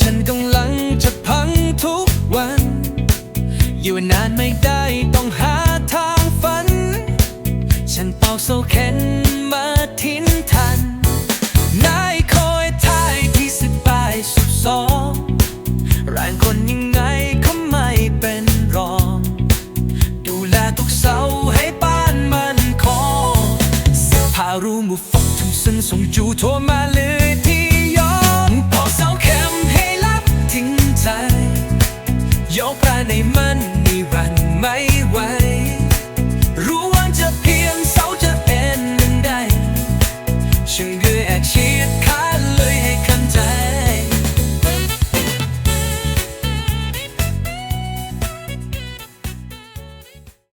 ฉันกำลังจะพังทุกวัน อยู่นานไม่ได้ต้องหาทางฝัน ฉันเป่าโซเคนมาทิ้นทันนายคอยทายที่สบายสุดซองแรงคนยังไงก็ไม่เป็นรอง ดูแลทุกเสาให้บ้านมันคอสภารู้มุฟักทุกซึ่งส่งจูโทรมาเลย พระในมันนิรันดร์ไม่ไหม